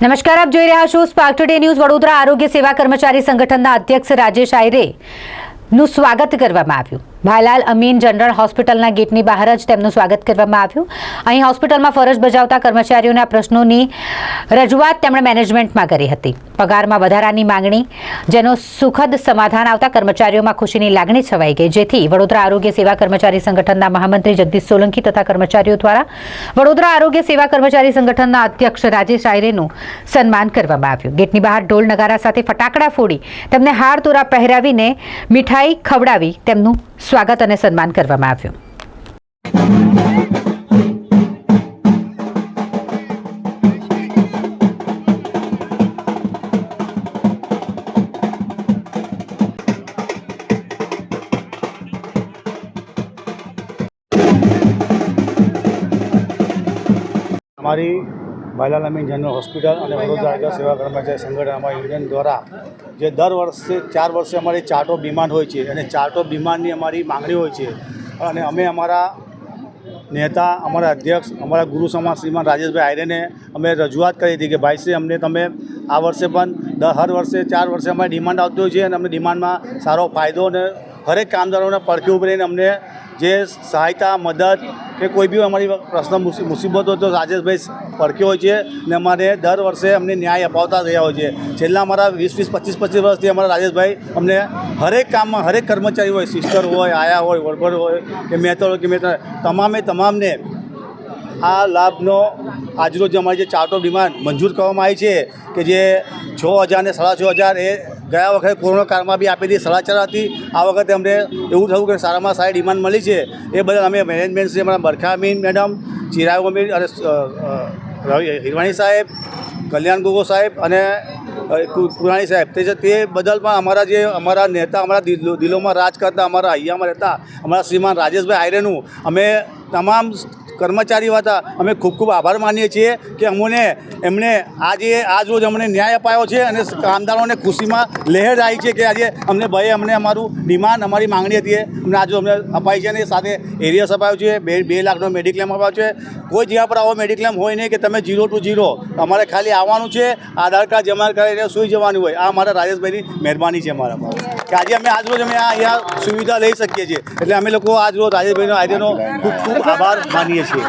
નમસ્કાર, આપ જોઈ રહ્યા છો સ્પાર્ક ટુડે ન્યૂઝ વડોદરા આરોગ્ય સેવા કર્મચારી સંગઠનના અધ્યક્ષ રાજેશ આયરે નું સ્વાગત કરવામાં આવ્યું. ભાઈલાલ અમીન જનરલ હોસ્પિટલના ગેટની બહાર જ તેમનું સ્વાગત કરવામાં આવ્યું. અહીં હોસ્પિટલમાં ફરજ બજાવતા કર્મચારીઓના પ્રશ્નોની રજૂઆત તેમણે મેનેજમેન્ટમાં કરી હતી. પગારમાં વધારાની માંગણી, જેનો સુખદ સમાધાન આવતા કર્મચારીઓમાં ખુશીની લાગણી છવાઈ ગઈ, જેથી વડોદરા આરોગ્ય સેવા કર્મચારી સંગઠનના મહામંત્રી જગદીશ સોલંકી તથા કર્મચારીઓ દ્વારા વડોદરા આરોગ્ય સેવા કર્મચારી સંગઠનના અધ્યક્ષ રાજેશ આયરેનું સન્માન કરવામાં આવ્યું. ગેટની બહાર ઢોલ નગારા સાથે ફટાકડા ફોડી તેમને હાર તોરા પહેરાવીને મીઠાઈ ખવડાવી તેમનું સ્વાગત અને સન્માન કરવામાં આવ્યું. અમારી અમીન જનરલ હોસ્પિટલ અને વડોદરા આરોગ્ય સેવા કર્મચારી સંગઠન અમારા યુનિયન દ્વારા જે દર વર્ષે ચાર વર્ષે અમારી ચાર્ટ ઓફ ડિમાન્ડ હોય છે અને ચાર્ટ ઓફ ડિમાન્ડની અમારી માંગણી હોય છે. અને અમે અમારા નેતા અમારા અધ્યક્ષ અમારા ગુરુ સમાજ શ્રીમાન રાજેશભાઈ આયરેને અમે રજૂઆત કરી હતી કે ભાઈશ્રી અમને તમે આ વર્ષે પણ દર હર વર્ષે ચાર વર્ષે અમારી ડિમાન્ડ આવતી હોય છે અને અમને ડિમાન્ડમાં સારો ફાયદો અને હરેક કામદારોને પડખે ઉભરીને અમને જે સહાયતા, મદદ કે કોઈ બી અમારી પ્રશ્ન, મુસી- મુસીબત હોય તો રાજેશભાઈ પડખે હોય છે ને અમારે દર વર્ષે અમને ન્યાય અપાવતા રહ્યા હોય છે. છેલ્લા અમારા વીસ વીસ, પચીસ પચીસ વર્ષથી અમારા રાજેશભાઈ અમને હરેક કામમાં હરેક કર્મચારી હોય, સિસ્ટર હોય, આયા હોય વર્કર હોય કે મહેતર હોય કે મહેતર તમામે, તમામને આ લાભનો આજરોજ અમારી જે ચાર્ટ ઓફ ડિમાન્ડ મંજૂર કરવામાં આવી છે કે જે છ હજાર ને સાડા છ હજાર એ ગયા વખતે કોરોના બી આપી હતી સાડા ચાર હતી. આ વખતે અમને એવું થયું કે સારામાં સારી ડિમાન્ડ મળી છે. એ બદલ અમે મેનેજમેન્ટ શ્રી અમારા બરખામીન મેડમ, ચિરાગ અમીર અને હિરવાણી સાહેબ, કલ્યાણ ગોગો સાહેબ અને પુરાણી સાહેબ. તે છે તે બદલ પણ અમારા જે, અમારા નેતા, અમારા દિલોમાં રાજ કરતા, અમારા અહીંયામાં રહેતા, અમારા શ્રીમાન રાજેશભાઈ આયરેનું અમે તમામ કર્મચારીઓ હતા. અમે ખૂબ ખૂબ આભાર માનીએ છીએ કે અમને એમણે આજે, આજ રોજ અમને ન્યાય અપાયો છે અને કામદારોને ખુશીમાં લહેર આવી છે કે આજે અમને ભય અમને અમારું ડિમાન્ડ, અમારી માંગણી હતી અમને આજે અમને અપાઈ છે અને સાથે એરિયસ અપાયો છે, બે બે લાખનો મેડિક્લેમ અપાયો છે. કોઈ જગ્યા પર આવો મેડિક્લેમ હોય નહીં કે તમે ઝીરો ટુ ઝીરો અમારે ખાલી આવવાનું છે, આધાર કાર્ડ જમા કરીને સુઈ જવાનું હોય. આ અમારા રાજેશભાઈની મહેરબાની છે અમારા કે આજે અમે આજરોજ અમે અહીંયા સુવિધા લઈ શકીએ છીએ. એટલે અમે લોકો આજ રોજ રાજેશભાઈનો આજનો ખૂબ ખૂબ આભાર માનીએ છીએ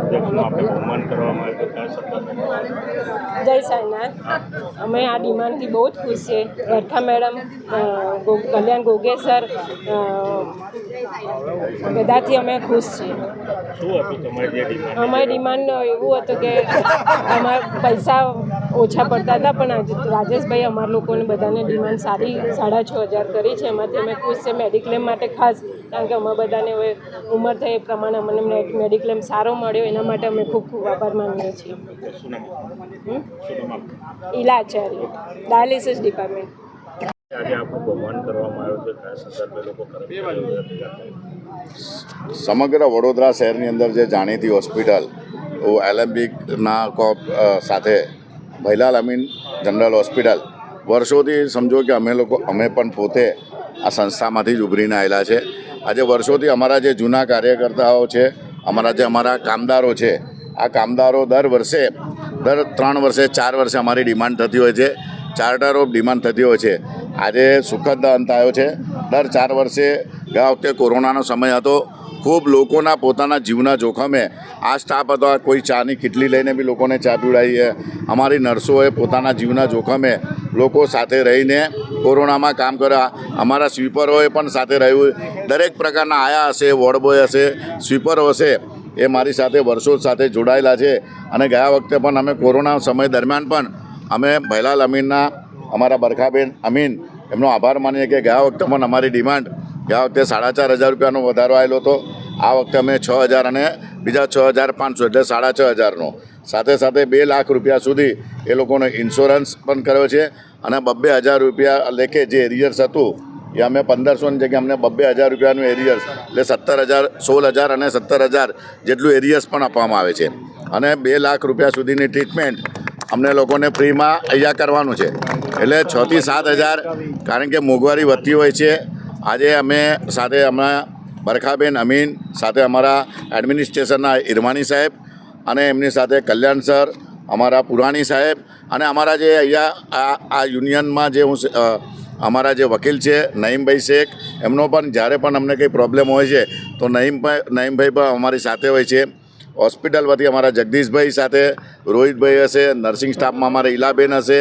અધ્યક્ષનું આપણે બહુમાન કરવામાં આવ્યું તો કયા જય અમે આ ડિમાન્ડથી બહુ જ ખુશ છીએ વર્ખા મેડમ કલ્યાણ ગોગે સર બધાથી અમે ખુશ છીએ. અમારી ડિમાન્ડ એવું હતું કે અમારા પૈસા ઓછા પડતા હતા પણ રાજેશભાઈ અમારા લોકોને બધાને ડિમાન્ડ સારી સાડા છ હજાર કરી છે. એમાંથી અમે ખુશ છે મેડિક્લેમ માટે ખાસ કારણ કે અમે બધાને હવે ઉંમર થઈ એ પ્રમાણે અમને મેડિક્લેમ સારો મળ્યો. એના માટે અમે ખૂબ ખૂબ આભાર માનીએ છીએ. ઇલાચાર્ય ડાયાલિસિસ ડિપાર્ટમેન્ટ? સમગ્ર વડોદરા શહેરની અંદર જે જાણીતી હોસ્પિટલ એલેમ્બિકના કોપ સાથે ભૈલાલ અમીન જનરલ હોસ્પિટલ વર્ષોથી સમજો કે અમે લોકો અમે પણ પોતે આ સંસ્થામાંથી જ ઉભરીને આવેલા છે. આજે વર્ષોથી અમારા જે જૂના કાર્યકર્તાઓ છે અમારા જે અમારા કામદારો છે આ કામદારો દર વર્ષે દર ત્રણ વર્ષે, ચાર વર્ષે અમારી ડિમાન્ડ થતી હોય છે. ચાર્ટર ઓફ ડિમાન્ડ થતી હોય છે. આજે સુખદ અંત આવ્યો છે. દર ચાર વર્ષે, ગયા વખતે કોરોનાનો સમય હતો. ખૂબ લોકોના પોતાના જીવના જોખમે આ સ્ટાફ હતો કોઈ ચાની કિટલી લઈને બી લોકોને ચા પીવડાવીએ. અમારી નર્સોએ પોતાના જીવના જોખમે લોકો સાથે રહીને કોરોનામાં કામ કર્યા. અમારા સ્વીપરોએ પણ સાથે રહ્યું. દરેક પ્રકારના આયા હશે વોર્ડ બોય હશે, સ્વીપરો હશે. એ મારી સાથે વર્ષો સાથે જોડાયેલા છે અને ગયા વખતે પણ અમે કોરોના સમય દરમિયાન પણ અમે ભૈલાલ અમીનના, અમારા બરખાબેન અમીન, એમનો આભાર માનીએ કે ગયા વખતે પણ અમારી ડિમાન્ડ ગયા વખતે સાડા ચાર હજાર રૂપિયાનો વધારો આવેલો હતો. આ વખતે અમે છ હજાર અને બીજા છ હજાર પાંચસો એટલે સાડા છ હજારનો. સાથે સાથે બે લાખ રૂપિયા સુધી એ લોકોનો ઇન્સ્યોરન્સ પણ કર્યો છે અને બબ્બે હજાર રૂપિયા લેખે જે એરિયર્સ હતું એ અમે પંદરસોની જગ્યાએ અમને બબ્બે હજાર રૂપિયાનું એરિયર્સ એટલે સત્તર હજાર, સોળ હજાર અને સત્તર હજાર જેટલું એરિયર્સ પણ આપવામાં આવે છે. અને બે લાખ રૂપિયા સુધીની ટ્રીટમેન્ટ અમને લોકોને ફ્રીમાં અહીંયા કરવાનું છે. એટલે છથી સાત હજાર, કારણ કે મોંઘવારી વધતી હોય છે. આજે અમે સાથે હમણાં બરખાબેન અમીન, સાથે અમારા એડમિનિસ્ટ્રેશનના ઇરમાની સાહેબ અને એમની સાથે કલ્યાણ સર, અમારા પુરાણી સાહેબ અને અમારા જે અહીંયા આ યુનિયનમાં જે હું અમારા જે વકીલ છે, નઈમભાઈ શેખ, એમનો પણ જ્યારે પણ અમને કંઈ પ્રોબ્લેમ હોય છે, તો નઈમભાઈ નઈમભાઈ પણ અમારી સાથે હોય છે. હોસ્પિટલમાંથી અમારા જગદીશભાઈ સાથે, રોહિતભાઈ હશે, નર્સિંગ સ્ટાફમાં અમારા ઈલાબેન હશે,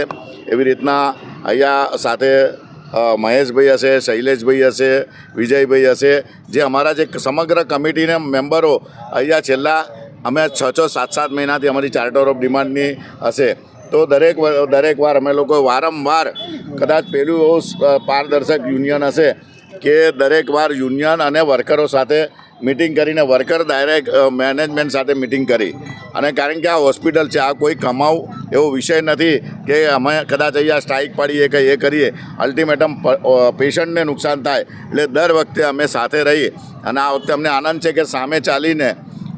એવી રીતના અહીંયા સાથે મહેશભાઈ હશે, શૈલેષભાઈ હશે, વિજયભાઈ હશે, જે અમારા જે સમગ્ર કમિટીના મેમ્બરો અહીંયા છેલ્લા અમે છ છ સાત સાત મહિનાથી અમારી ચાર્ટર ઓફ ડિમાન્ડની હશે. તો દરેક દરેક વાર અમે લોકો વારંવાર કદાચ પેલું એવું પારદર્શક યુનિયન હશે કે દરેક વાર યુનિયન અને વર્કરો સાથે મિટિંગ કરીને વર્કર ડાયરેક્ટ મેનેજમેન્ટ સાથે મિટિંગ કરી. અને કારણ કે આ હોસ્પિટલ છે, આ કોઈ કમાવ એવો વિષય નથી કે અમે કદાચ અહીંયા સ્ટ્રાઇક પાડીએ કે એ કરીએ. અલ્ટિમેટમ પેશન્ટને નુકસાન થાય. એટલે દર વખતે અમે સાથે રહીએ અને આ વખતે અમને આનંદ છે કે સામે ચાલીને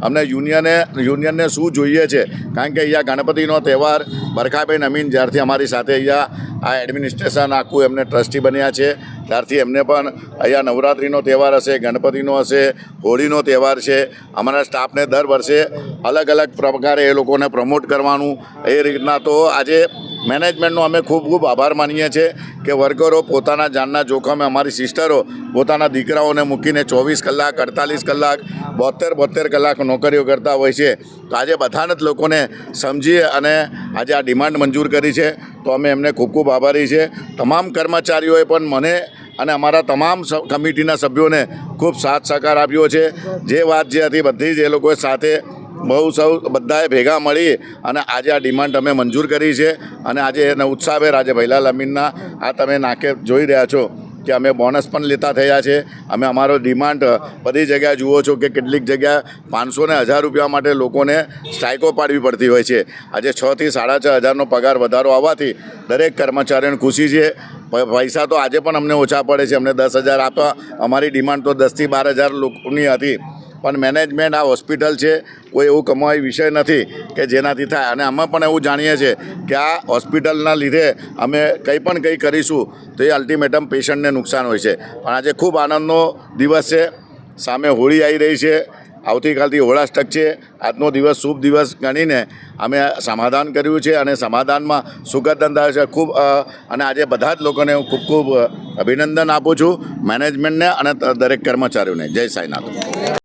અમને યુનિયને યુનિયનને શું જોઈએ છે? કારણ કે અહીંયા ગણપતિનો તહેવાર બરખાબેન અમીન જ્યારથી અમારી સાથે અહીંયા આ એડમિનિસ્ટ્રેશન આખું એમને ટ્રસ્ટી બન્યા છે. ત્યારથી એમને પણ અહીંયા નવરાત્રિનો તહેવાર હશે, ગણપતિનો હશે, હોળીનો તહેવાર છે. અમારા સ્ટાફને દર વર્ષે અલગ અલગ પ્રકારે એ લોકોને પ્રમોટ કરવાનું એ રીતના તો આજે મેનેજમેન્ટનો અમે ખૂબ ખૂબ આભાર માનીએ છીએ કે વર્કરો પોતાના જાનના જોખમે અમારી સિસ્ટરો પોતાના દીકરાઓને મૂકીને ચોવીસ કલાક, અડતાલીસ કલાક, બોતેર બોતેર કલાક નોકરીઓ કરતા હોય છે. તો આજે બધાને જ લોકોને સમજી અને આજે આ ડિમાન્ડ મંજૂર કરી છે. તો અમે એમને ખૂબ ખૂબ આભારી છે. તમામ કર્મચારીઓએ પણ મને અને અમારા તમામ કમિટીના સભ્યોને ખૂબ સાથ સહકાર આપ્યો છે. જે વાત જે હતી બધી જ એ લોકોએ સાથે બહુ સૌ બધાએ ભેગા મળી અને આજે આ ડિમાન્ડ અમે મંજૂર કરી છે અને આજે એને ઉત્સાહભેર આજે ભૈલાલ અમીનના આ તમે નાકે જોઈ રહ્યા છો કે અમે બોનસ પણ લેતા થયા છે. અમે અમારો ડિમાન્ડ બધી જગ્યાએ જુઓ છો કે કેટલીક જગ્યાએ પાંચસો ને હજાર રૂપિયા માટે લોકોને સ્ટ્રાઇકો પાડવી પડતી હોય છે. આજે છથી સાડા છ હજારનો પગાર વધારો આવવાથી દરેક કર્મચારીઓને ખુશી છે. પૈસા તો આજે પણ અમને ઓછા પડે છે. અમને દસ હજાર આપવા. અમારી ડિમાન્ડ તો દસથી બાર હજાર લોકોની હતી. પણ મેનેજમેન્ટ આ હોસ્પિટલ છે, કોઈ એવું કમાઈ વિષય નથી કે જેનાથી થાય. અને અમે પણ એવું જાણીએ છીએ કે આ હોસ્પિટલના લીધે અમે કંઈ પણ કંઈ કરીશું, તો એ અલ્ટિમેટમ પેશન્ટને નુકસાન હોય છે. પણ આજે ખૂબ આનંદનો દિવસ છે. સામે હોળી આવી રહી છે. આવતીકાલથી હોળાષ્ટક છે. આજનો દિવસ શુભ દિવસ ગણીને અમે સમાધાન કર્યું છે અને સમાધાનમાં સુગંધ ધંધા છે. ખૂબ અને આજે બધા જ લોકોને હું ખૂબ ખૂબ અભિનંદન આપું છું. મેનેજમેન્ટને અને દરેક કર્મચારીઓને. જય સાંઈનાથ.